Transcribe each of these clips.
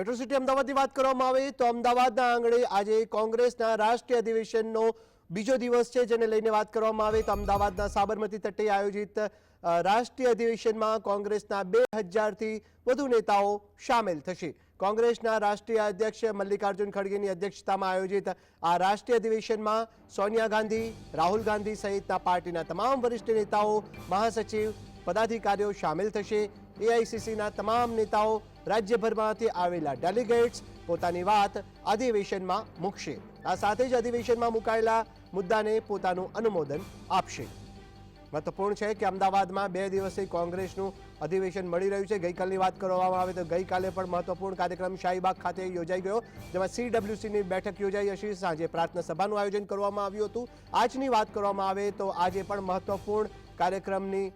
Metro city અમદાવાદની વાત કરવામાં આવે તો અમદાવાદના આંગણે આજે કોંગ્રેસના રાષ્ટ્રીય અધિવેશનનો બીજો દિવસ છે, જેને લઈને વાત કરવામાં આવે તો અમદાવાદના સાબરમતી તટે આયોજિત રાષ્ટ્રીય અધિવેશનમાં કોંગ્રેસના બે હજારથી વધુ નેતાઓ સામેલ થશે. કોંગ્રેસના રાષ્ટ્રીય અધ્યક્ષ મલ્લિકાર્જુન ખડગેની અધ્યક્ષતામાં આયોજિત આ રાષ્ટ્રીય અધિવેશનમાં સોનિયા ગાંધી, રાહુલ ગાંધી સહિતના પાર્ટીના તમામ વરિષ્ઠ નેતાઓ, મહાસચિવ, પદાધિકારીઓ સામેલ થશે. એઆઈસીસીના તમામ નેતાઓ રાજ્યભરમાંથી આવેલા ડેલિગેટ્સ પોતાની વાત અધિવેશનમાં મૂકશે. આ સાથે જ અધિવેશનમાં મુકાયેલા મુદ્દાને પોતાનું અનુમોદન આપશે. મહત્વપૂર્ણ છે કે અમદાવાદમાં બે દિવસથી કોંગ્રેસનું અધિવેશન મળી રહ્યું છે. ગઈકાલની વાત કરવામાં આવે તો ગઈકાલે પણ મહત્વપૂર્ણ કાર્યક્રમ શાહીબાગ ખાતે યોજાઈ ગયો, જેમાં સીડબ્લ્યુસીની બેઠક યોજાઈ હશે. સાંજે પ્રાર્થના સભાનું આયોજન કરવામાં આવ્યું હતું. આજની વાત કરવામાં આવે તો આજે પણ મહત્વપૂર્ણ કાર્યક્રમની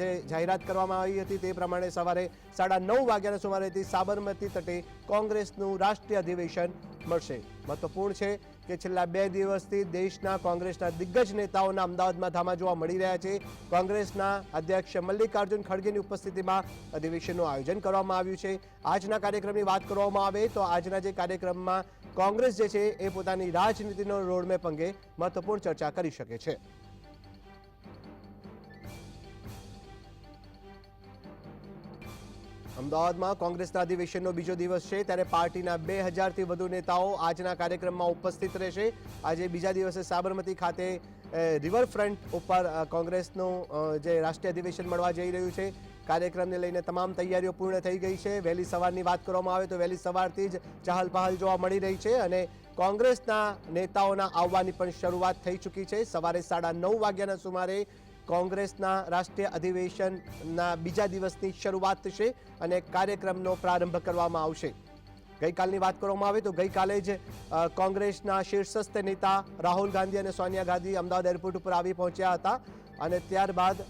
જે જાહેરાત કરવામાં આવી હતી તે પ્રમાણે સવારે સાડા નવ વાગ્યાના સુમારેથી સાબરમતી તટે કોંગ્રેસનું રાષ્ટ્રીય અધિવેશન મળશે. મહત્વપૂર્ણ છે કે છેલ્લા બે દિવસથી દેશના કોંગ્રેસના દિગ્ગજ નેતાઓના અમદાવાદમાં ધામા જોવા મળી રહ્યા છે. કોંગ્રેસના અધ્યક્ષ મલ્લિકાર્જુન ખડગેની ઉપસ્થિતિમાં અધિવેશનનું આયોજન કરવામાં આવ્યું છે. આજના કાર્યક્રમની વાત કરવામાં આવે તો આજના જે કાર્યક્રમમાં કોંગ્રેસ જે છે એ પોતાની રાજનીતિનો રોડમેપ અંગે મહત્વપૂર્ણ ચર્ચા કરી શકે છે. અમદાવાદમાં કોંગ્રેસના અધિવેશનનો બીજો દિવસ છે ત્યારે પાર્ટીના બે હજારથી વધુ નેતાઓ આજના કાર્યક્રમમાં ઉપસ્થિત રહેશે. આજે બીજા દિવસે સાબરમતી ખાતે રિવરફ્રન્ટ ઉપર કોંગ્રેસનું જે રાષ્ટ્રીય અધિવેશન મળવા જઈ રહ્યું છે. કાર્યક્રમને લઈને તમામ તૈયારીઓ પૂર્ણ થઈ ગઈ છે. વહેલી સવારની વાત કરવામાં આવે તો વહેલી સવારથી જ ચહલ પહલ જોવા મળી રહી છે અને કોંગ્રેસના નેતાઓના આવવાની પણ શરૂઆત થઈ ચૂકી છે. સવારે સાડા નવ વાગ્યાના સુમારે કોંગ્રેસના રાષ્ટ્રીય અધિવેશનના બીજા દિવસની શરૂઆત થશે અને કાર્યક્રમનો પ્રારંભ કરવામાં આવશે. ગઈકાલની વાત કરવામાં આવે તો ગઈકાલે જ કોંગ્રેસના શીર્ષસ્થ નેતા રાહુલ ગાંધી અને સોનિયા ગાંધી અમદાવાદ એરપોર્ટ ઉપર આવી પહોંચ્યા હતા. અને ત્યારબાદ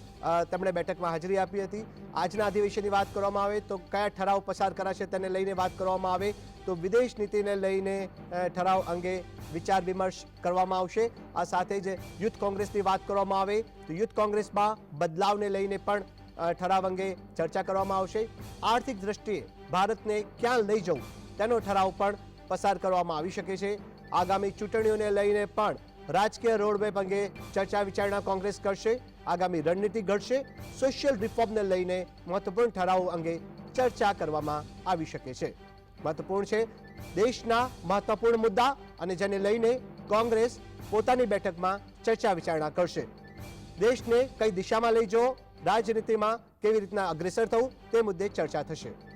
તેમણે બેઠકમાં હાજરી આપી હતી. આજના અધિવેશનની વાત કરવામાં આવે તો કયા ઠરાવ પસાર કરાશે તેને લઈને વાત કરવામાં આવે તો વિદેશ નીતિને લઈને ઠરાવ અંગે વિચાર વિમર્શ કરવામાં આવશે. આ સાથે જ યુથ કોંગ્રેસની વાત કરવામાં આવે તો યુથ કોંગ્રેસમાં બદલાવને લઈને પણ ઠરાવ અંગે ચર્ચા કરવામાં આવશે. આર્થિક દ્રષ્ટિએ ભારતને ક્યાં લઈ જવું તેનો ઠરાવ પણ પસાર કરવામાં આવી શકે છે. આગામી ચૂંટણીઓને લઈને પણ રાજકીય રોડમેપ અંગે ચર્ચા વિચારણા કોંગ્રેસ કરશે, આગામી રણનીતિ ઘડશે, સોશિયલ રિફોર્મને લઈને મહત્વપૂર્ણ ઠરાવો અંગે ચર્ચા કરવામાં આવી શકે છે. મહત્વપૂર્ણ છે, દેશના મહત્વપૂર્ણ મુદ્દા અને જેને લઈને કોંગ્રેસ પોતાની બેઠકમાં ચર્ચા વિચારણા કરશે. દેશને કઈ દિશામાં લઈ જવો, રાજનીતિમાં કેવી રીતના અગ્રેસર થવું, તે મુદ્દે ચર્ચા થશે.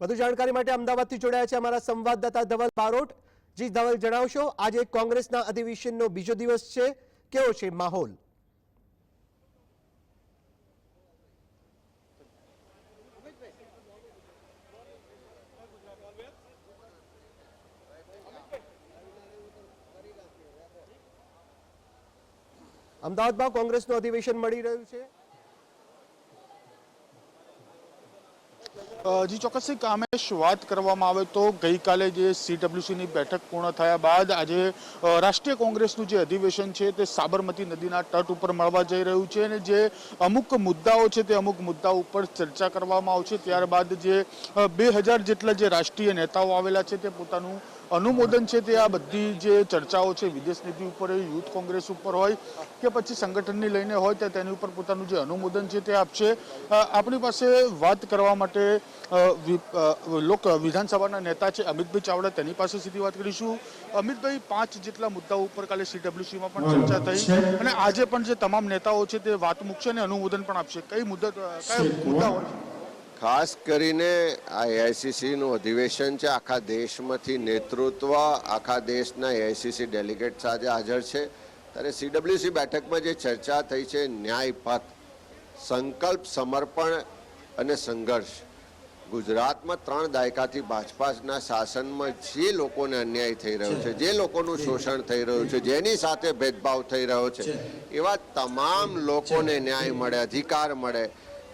વધુ જાણકારી માટે અમદાવાદથી જોડાયા છે અમારા સંવાદદાતા ધવલ બારોટ. જી ધવલ, જણાવશો, આજે કોંગ્રેસના અધિવેશનનો બીજો દિવસ છે. કેવો છે માહોલ? અમદાવાદમાં કોંગ્રેસનું અધિવેશન મળી રહ્યું છે. જી, ચોક્કસ કામેશ વાત કરવામાં આવે તો ગઈકાલે જે સીડબ્લ્યુસીની બેઠક પૂર્ણ થયા બાદ આજે રાષ્ટ્રીય કોંગ્રેસનું જે અધિવેશન છે તે સાબરમતી નદીના તટ ઉપર મળવા જઈ રહ્યું છે અને જે અમુક મુદ્દાઓ છે તે અમુક મુદ્દાઓ ઉપર ચર્ચા કરવામાં આવશે. ત્યારબાદ જે બે હજાર જેટલા જે રાષ્ટ્રીય નેતાઓ આવેલા છે તે પોતાનું અનુમોદન છે તે આ બધી જે ચર્ચાઓ છે વિદેશ નીતિ ઉપર હોય યુથ કોંગ્રેસ ઉપર હોય કે પછી સંગઠનની લઈને હોય તો તેની ઉપર પોતાનું જે અનુમોદન છે તે આપશે. આપણી પાસે વાત કરવા માટે લોક વિધાનસભાના નેતા છે અમિતભાઈ ચાવડા તેની પાસે સીધી વાત કરીશું. અમિતભાઈ પાંચ જેટલા મુદ્દાઓ ઉપર કાલે સીડબ્લ્યુસીમાં પણ ચર્ચા થઈ અને આજે પણ જે તમામ નેતાઓ છે તે વાત મૂકશે અને અનુમોદન પણ આપશે. કઈ મુદ્દા કયા મુદ્દાઓ? ખાસ કરીને આ એઆઈસીસીનું અધિવેશન છે. આખા દેશમાંથી નેતૃત્વ આખા દેશના એઆઈસીસી ડેલિગેટ સાથે હાજર છે. ત્યારે સીડબ્લ્યુસી બેઠકમાં જે ચર્ચા થઈ છે ન્યાય પથ સંકલ્પ સમર્પણ અને સંઘર્ષ. ગુજરાતમાં ત્રણ દાયકાથી ભાજપાના શાસનમાં જે લોકોને અન્યાય થઈ રહ્યો છે જે લોકોનું શોષણ થઈ રહ્યું છે જેની સાથે ભેદભાવ થઈ રહ્યો છે એવા તમામ લોકોને ન્યાય મળે અધિકાર મળે.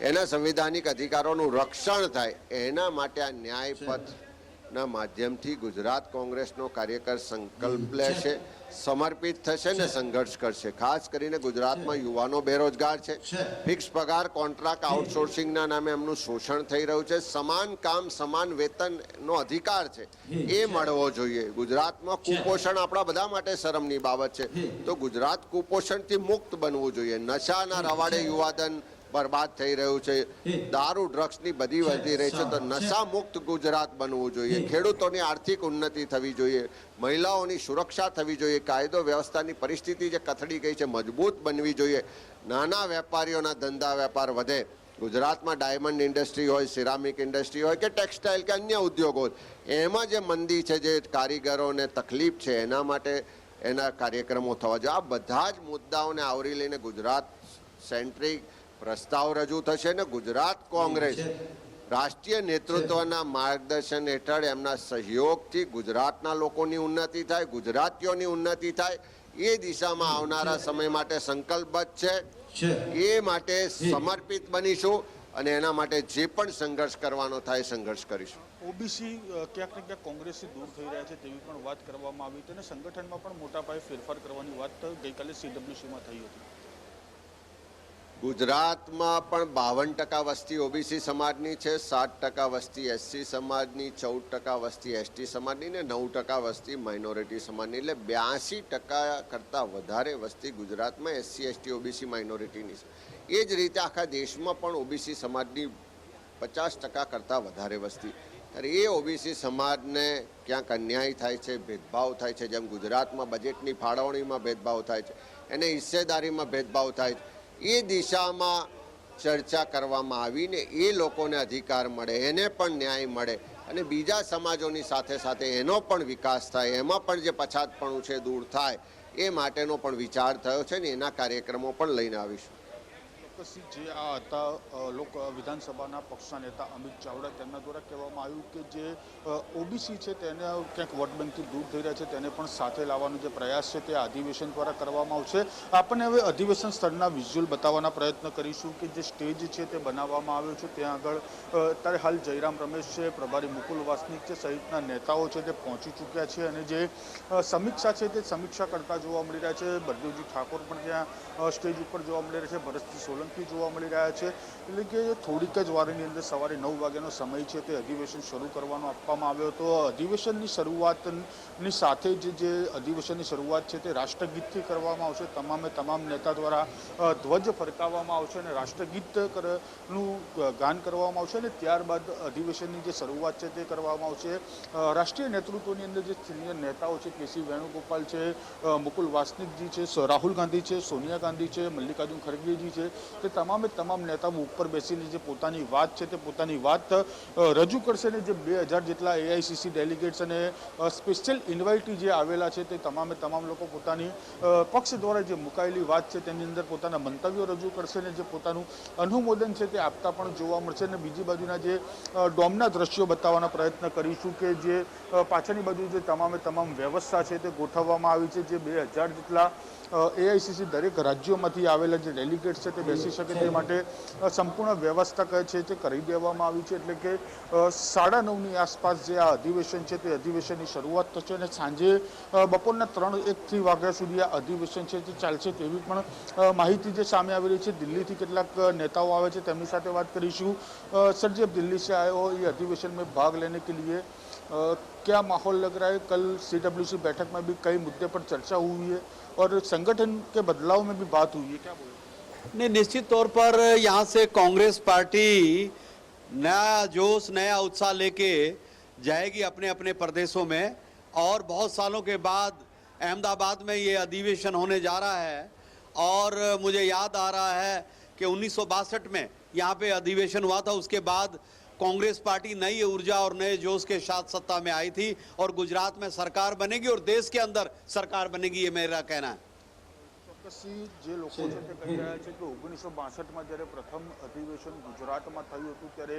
એના સંવિધાનિક અધિકારોનું રક્ષણ થાય એના માટે આ ન્યાય પથ માધ્યમથી ગુજરાત કોંગ્રેસનો કાર્યકર સંકલ્પ લેશે સમર્પિત થશે ને સંઘર્ષ કરશે. ખાસ કરીને ગુજરાતમાં યુવાનો બેરોજગાર છે. ફિક્સ પગાર કોન્ટ્રાક્ટ આઉટસોર્સિંગના નામે એમનું શોષણ થઈ રહ્યું છે. સમાન કામ સમાન વેતનનો અધિકાર છે. એ મળવો જોઈએ. ગુજરાતમાં કુપોષણ આપણા બધા માટે શરમની બાબત છે. તો ગુજરાત કુપોષણથી મુક્ત બનવું જોઈએ. નશાના રવાડે યુવાધન બરબાદ થઈ રહ્યું છે. દારૂ ડ્રગ્સની બધી વધી રહી છે તો નશા મુક્ત ગુજરાત બનવું જોઈએ. ખેડૂતોની આર્થિક ઉન્નતિ થવી જોઈએ. મહિલાઓની સુરક્ષા થવી જોઈએ. કાયદો વ્યવસ્થાની પરિસ્થિતિ જે કથળી ગઈ છે મજબૂત બનવી જોઈએ. નાના વેપારીઓના ધંધા વેપાર વધે. ગુજરાતમાં ડાયમંડ ઇન્ડસ્ટ્રી હોય સિરામિક ઇન્ડસ્ટ્રી હોય કે ટેક્સટાઇલ કે અન્ય ઉદ્યોગો એમાં જે મંદી છે જે કારીગરોને તકલીફ છે એના માટે એના કાર્યક્રમો થવા જોઈએ. આ બધા જ મુદ્દાઓને આવરી લઈને ગુજરાત સેન્ટ્રિક પ્રસ્તાવ રજૂ થશે ને ગુજરાત કોંગ્રેસ રાષ્ટ્રીય નેતૃત્વના માર્ગદર્શન હેઠળ એમના સહયોગથી ગુજરાતના લોકોની ઉન્નતિ થાય ગુજરાતીઓની ઉન્નતિ થાય એ દિશામાં આવનારા સમય માટે સંકલ્પબદ્ધ છે. એ માટે સમર્પિત બનીશું અને એના માટે જે પણ સંઘર્ષ કરવાનો થાય સંઘર્ષ કરીશું. ઓબીસી ક્યાંક ને ક્યાંક કોંગ્રેસથી દૂર થઈ રહ્યા છે તેવી પણ વાત કરવામાં આવી હતી અને સંગઠનમાં પણ મોટા પાયે ફેરફાર કરવાની વાત ગઈકાલે સીડબ્લ્યુસીમાં થઈ હતી. ગુજરાતમાં પણ બાવન ટકા વસ્તી ઓબીસી સમાજની છે, સાત ટકા વસ્તી એસસી સમાજની, ચૌદ ટકા વસ્તી એસટી સમાજની ને નવ ટકા વસ્તી માઇનોરિટી સમાજની. એટલે બ્યાસી ટકા કરતાં વધારે વસ્તી ગુજરાતમાં એસસી, એસટી, ઓબીસી માઇનોરિટીની છે. એ જ રીતે આખા દેશમાં પણ ઓબીસી સમાજની પચાસ ટકા કરતાં વધારે વસ્તી. ત્યારે એ ઓબીસી સમાજને ક્યાંક અન્યાય થાય છે, ભેદભાવ થાય છે, જેમ ગુજરાતમાં બજેટની ફાળવણીમાં ભેદભાવ થાય છે, એને હિસ્સેદારીમાં ભેદભાવ થાય છે એ દિશામાં ચર્ચા કરવામાં આવીને એ લોકોને અધિકાર મળે, એને પણ ન્યાય મળે અને બીજા સમાજોની સાથે સાથે એનો પણ વિકાસ થાય, એમાં પણ જે પછાતપણું છે, દૂર થાય, એ માટેનો પણ વિચાર થયો છે ને એના કાર્યક્રમો પણ લઈને આવીશું. ચોક્કસથી જે આ હતા લોક વિધાનસભાના પક્ષના નેતા અમિત ચાવડા, તેમના દ્વારા કહેવામાં આવ્યું કે જે ઓબીસી છે તેને ક્યાંક વોટ દૂર થઈ રહ્યા છે, તેને પણ સાથે લાવવાનો જે પ્રયાસ છે તે અધિવેશન દ્વારા કરવામાં આવશે. આપણને હવે અધિવેશન સ્થળના વિઝ્યુઅલ બતાવવાના પ્રયત્ન કરીશું કે જે સ્ટેજ છે તે બનાવવામાં આવ્યો છે. ત્યાં આગળ અત્યારે હાલ જયરામ રમેશ છે, પ્રભારી મુકુલ વાસનિક છે, સહિતના નેતાઓ છે તે પહોંચી ચૂક્યા છે અને જે સમીક્ષા છે તે સમીક્ષા કરતા જોવા મળી રહ્યા છે. બળદેવજી ઠાકોર પણ ત્યાં સ્ટેજ ઉપર જોવા મળી રહ્યા છે. ભરતસિંહ સોલંકી જોવા મળી રહ્યા છે. એટલે કે થોડીક જ વારની અંદર સવારે નવ વાગ્યાનો સમય છે, તે અધિવેશન શરૂ કરવાનો આપવામાં આવ્યો હતો. અધિવેશનની શરૂઆતની સાથે જ જે અધિવેશનની શરૂઆત છે, તે રાષ્ટ્રગીતથી કરવામાં આવશે. તમામે તમામ નેતા દ્વારા ધ્વજ ફરકાવવામાં આવશે અને રાષ્ટ્રગીતનું ગાન કરવામાં આવશે અને ત્યારબાદ અધિવેશનની જે શરૂઆત છે, તે કરવામાં આવશે. રાષ્ટ્રીય નેતૃત્વની અંદર જે સિનિયર નેતાઓ છે, કેસી વેણુગોપાલ છે મુકુલ વાસનિકજી છે રાહુલ ગાંધી છે, સોનિયા ગાંધી છે, મલ્લિકાર્જુન ખડગેજી છે તે તમામે તમામ નેતાઓ ઉપર બેસીને જે પોતાની વાત છે તે પોતાની વાત રજૂ કરશે ને જે બે હજાર જેટલા એઆઈસીસી ડેલિગેટ્સ અને સ્પેશિયલ ઇન્વાઇટી જે આવેલા છે તે તમામે તમામ લોકો પોતાની પક્ષ દ્વારા જે મુકાયેલી વાત છે તેની અંદર પોતાના મંતવ્યો રજૂ કરશે ને જે પોતાનું અનુમોદન છે તે આપતા પણ જોવા મળશે અને બીજી બાજુના જે ડોમના દ્રશ્યો બતાવવાના પ્રયત્ન કરીશું કે જે પાછળની બાજુ જે તમામે તમામ વ્યવસ્થા છે તે ગોઠવવામાં આવી છે જે બે હજાર જેટલા એઆઈસીસી દરેક રાજ્યોમાંથી આવેલા જે ડેલિગેટ્સ છે તે બેસી શકે તે માટે અ, સંપૂર્ણ વ્યવસ્થા કહે છે તે કરી દેવામાં આવી છે એટલે કે અ, સાડા નવની આસપાસ જે આ અધિવેશન છે તે અધિવેશનની શરૂઆત થશે અને સાંજે અ, બપોરના ત્રણ એકથી વાગ્યા સુધી આ અધિવેશન છે તે ચાલશે તેવી પણ અ, માહિતી જે સામે આવી રહી છે દિલ્હીથી કેટલાક અ, નેતાઓ આવે છે તેમની સાથે વાત કરીશું અ, સર जब दिल्ली से आए हो ये अधिवेशन में भाग लेने के लिए अ, क्या माहौल लग रहा है कल सीडब्ल्यूसी बैठक में भी कई मुद्दे पर चर्चा हुई है और संगठन के बदलाव में भी बात हुई है क्या बोले नहीं, निश्चित तौर पर यहाँ से कांग्रेस पार्टी नया जोश, नया उत्साह लेके जाएगी अपने अपने प्रदेशों में। और बहुत सालों के बाद अहमदाबाद में ये अधिवेशन होने जा रहा है। और मुझे याद आ रहा है कि उन्नीस सौ बासठ में यहाँ पे अधिवेशन हुआ था। उसके बाद कांग्रेस पार्टी नई ऊर्जा और नए जोश के साथ सत्ता में आई थी। और गुजरात में सरकार बनेगी और देश के अंदर सरकार बनेगी, ये मेरा कहना है। ચોક્કસથી જે લોકો છે. તે કહી રહ્યા છે કે ઓગણીસો બાસઠમાં જ્યારે પ્રથમ અધિવેશન ગુજરાતમાં થયું હતું ત્યારે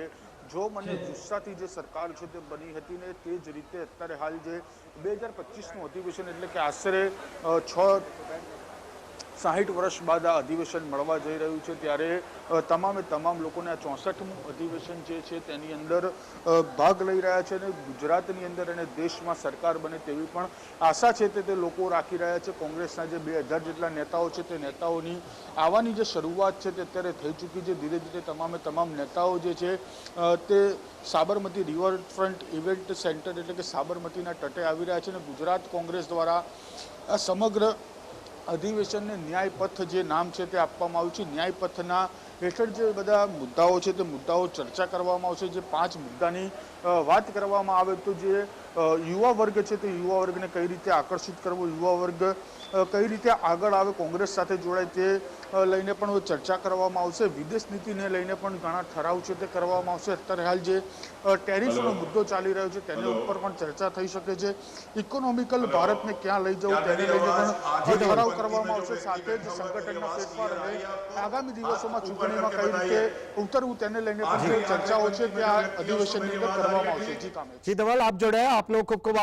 જો મને જુસ્સાથી જે સરકાર છે તે બની હતી ને તે જ રીતે અત્યારે હાલ જે બે હજાર પચીસનું અધિવેશન એટલે કે આશરે છ સાહીઠ વર્ષ બાદ આ અધિવેશન મળવા જઈ રહ્યું છે ત્યારે તમામે તમામ લોકોને આ ચોસઠમું અધિવેશન જે છે તેની અંદર ભાગ લઈ રહ્યા છે અને ગુજરાતની અંદર અને દેશમાં સરકાર બને તેવી પણ આશા છે તે તે લોકો રાખી રહ્યા છે. કોંગ્રેસના જે બે હજાર જેટલા નેતાઓ છે તે નેતાઓની આવવાની જે શરૂઆત છે તે અત્યારે થઈ ચૂકી છે. ધીરે ધીરે તમામે તમામ નેતાઓ જે છે તે સાબરમતી રિવરફ્રન્ટ ઇવેન્ટ સેન્ટર એટલે કે સાબરમતીના તટે આવી રહ્યા છે અને ગુજરાત કોંગ્રેસ દ્વારા આ સમગ્ર અધિવેશનને ન્યાયપથ જે નામ છે તે આપવામાં આવ્યું છે. ન્યાયપથના હેઠળ જે બધા મુદ્દાઓ છે તે મુદ્દાઓ ચર્ચા કરવામાં આવશે. જે પાંચ મુદ્દાની વાત કરવામાં આવે તો જે યુવા વર્ગ છે તે યુવા વર્ગને કઈ રીતે આકર્ષિત કરવો યુવા વર્ગ કઈ રીતે આગળ આવે કોંગ્રેસ સાથે જોડાય તે લઈને પણ ચર્ચા કરવામાં આવશે. વિદેશ નીતિને લઈને પણ ઘણા ઠરાવ છે તે કરવામાં આવશે. અત્યારે હાલ જે ટેરિફનો મુદ્દો ચાલી રહ્યો છે તેની ઉપર પણ ચર્ચા થઈ શકે છે. ઇકોનોમિકલ ભારતને ક્યાં લઈ જવું તેને લઈને પણ ઠરાવ કરવામાં આવશે સાથે જ સંગઠનના ફેરફાર અને આગામી દિવસોમાં ચૂંટણીમાં કઈ રીતે ઉતરવું તેને લઈને પણ ચર્ચાઓ છે તે આ અધિવેશનની અંદર કરવામાં આવશે જી ધવલ આપ જોડાયા આપનો ખૂબ ખૂબ.